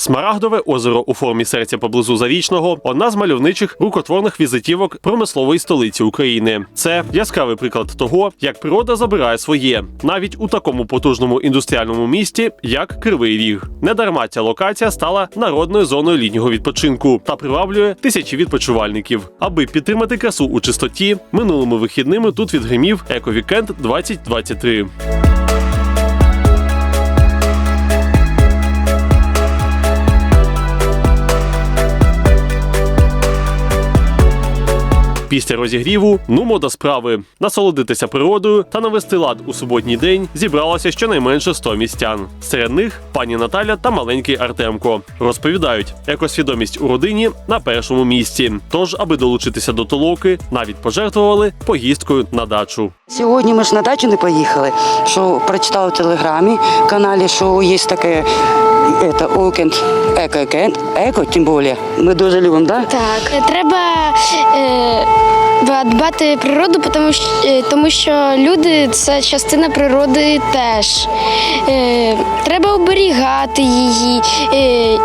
Смарагдове озеро у формі серця поблизу Зарічного одна з мальовничих рукотворних візитівок промислової столиці України. Це яскравий приклад того, як природа забирає своє навіть у такому потужному індустріальному місті, як Кривий Ріг. Недарма ця локація стала народною зоною літнього відпочинку та приваблює тисячі відпочивальників. Аби підтримати красу у чистоті, минулими вихідними тут відгримів Ековікенд 2023. Після розігріву нумо до справи насолодитися природою та навести лад у суботній день зібралося щонайменше 100 містян. Серед них пані Наталя та маленький Артемко розповідають, екосвідомість у родині на першому місці. Тож, аби долучитися до толоки, навіть пожертвували поїздкою на дачу. Сьогодні ми ж на дачу не поїхали, що прочитали в телеграмі каналі, що є таке это, Weekend, Еко, тим більше. Ми дуже любимо, да? Так, треба е, дбати природу, тому що, е, тому що люди це частина природи теж. Е, треба оберігати її. Е,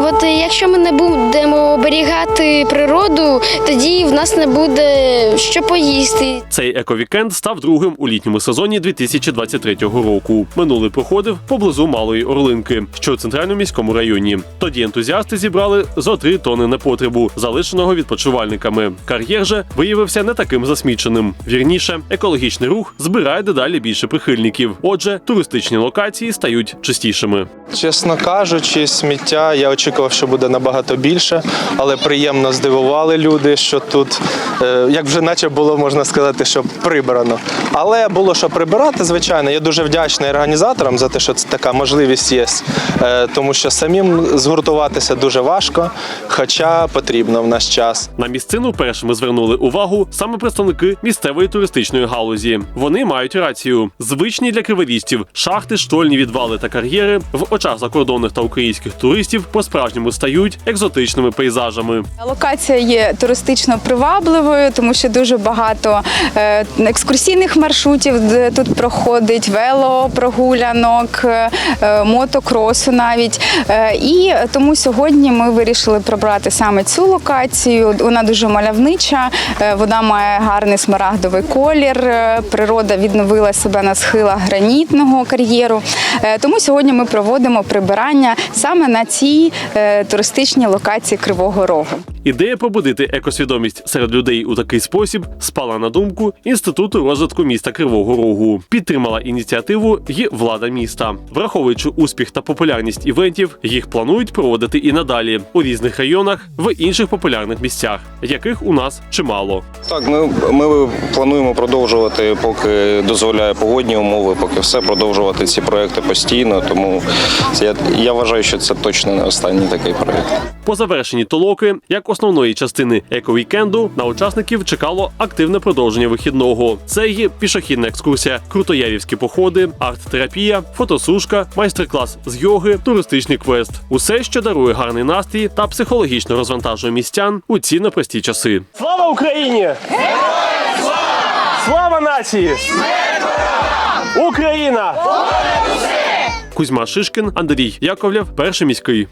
От е, якщо ми не будемо оберігати природу, тоді в нас не буде що поїсти. Цей ековікенд став другим у літньому сезоні 2023 року. Минулий проходив поблизу Малої Орлинки, що у центральному міському районі. Тоді ентузіасти зібрали зо три тони непотребу, залишеного відпочивальниками. Кар'єр же виявився не таким засміченим. Вірніше, екологічний рух збирає дедалі більше прихильників. Отже, туристичні локації стають чистішими. Чесно кажучи, сміття я очікував, що буде набагато більше, але приємно здивували люди, що тут, е, як вже наче було можна сказати, що прибрано. Але було що прибирати, звичайно. Я дуже вдячний організаторам за те, що це така можливість є, Е, тому що самим згуртуватися дуже важко, хоча потрібно в наш час. На місцину першими звернули увагу саме представники місцевої туристичної галузі. Вони мають рацію. Звичні для криворістів шахти, штольні відвали та кар'єри в очах закордонних та українських туристів по-справжньому стають екзотичними пейзажами. Локація є туристично привабливою, тому що дуже багато е, екскурсійних маршрутів тут проходить велопрогулянок, е, е, мотокросу навіть. І тому сьогодні ми вирішили пробрати саме цю локацію. Вона дуже мальовнича, вона має гарний смарагдовий колір. Природа відновила себе на схилах гранітного кар'єру. Тому сьогодні ми проводимо прибирання саме на цій е, туристичній локації Кривого Рогу. Ідея пробудити екосвідомість серед людей у такий спосіб спала на думку інституту розвитку міста Кривого Рогу. Підтримала ініціативу і влада міста, враховуючи успіх та популярність івентів, їх планують проводити і надалі у різних районах в інших популярних місцях, яких у нас чимало. Так, ми, ми плануємо продовжувати, поки дозволяє погодні умови, поки все продовжувати ці проекти постійно. Тому я, я вважаю, що це точно не останній такий проект. По завершенні толоки, як основної частини ековікенду, на учасників чекало активне продовження вихідного. Це є пішохідна екскурсія, крутоярівські походи, арт-терапія, фотосушка, майстер-клас з йоги, туристичний квест. Усе, що дарує гарний настрій та психологічно розвантажує містян у ці непрості часи. Слава Україні! Слава нації! Україна! Кузьма Шишкін, Андрій Яковлєв, перший міський.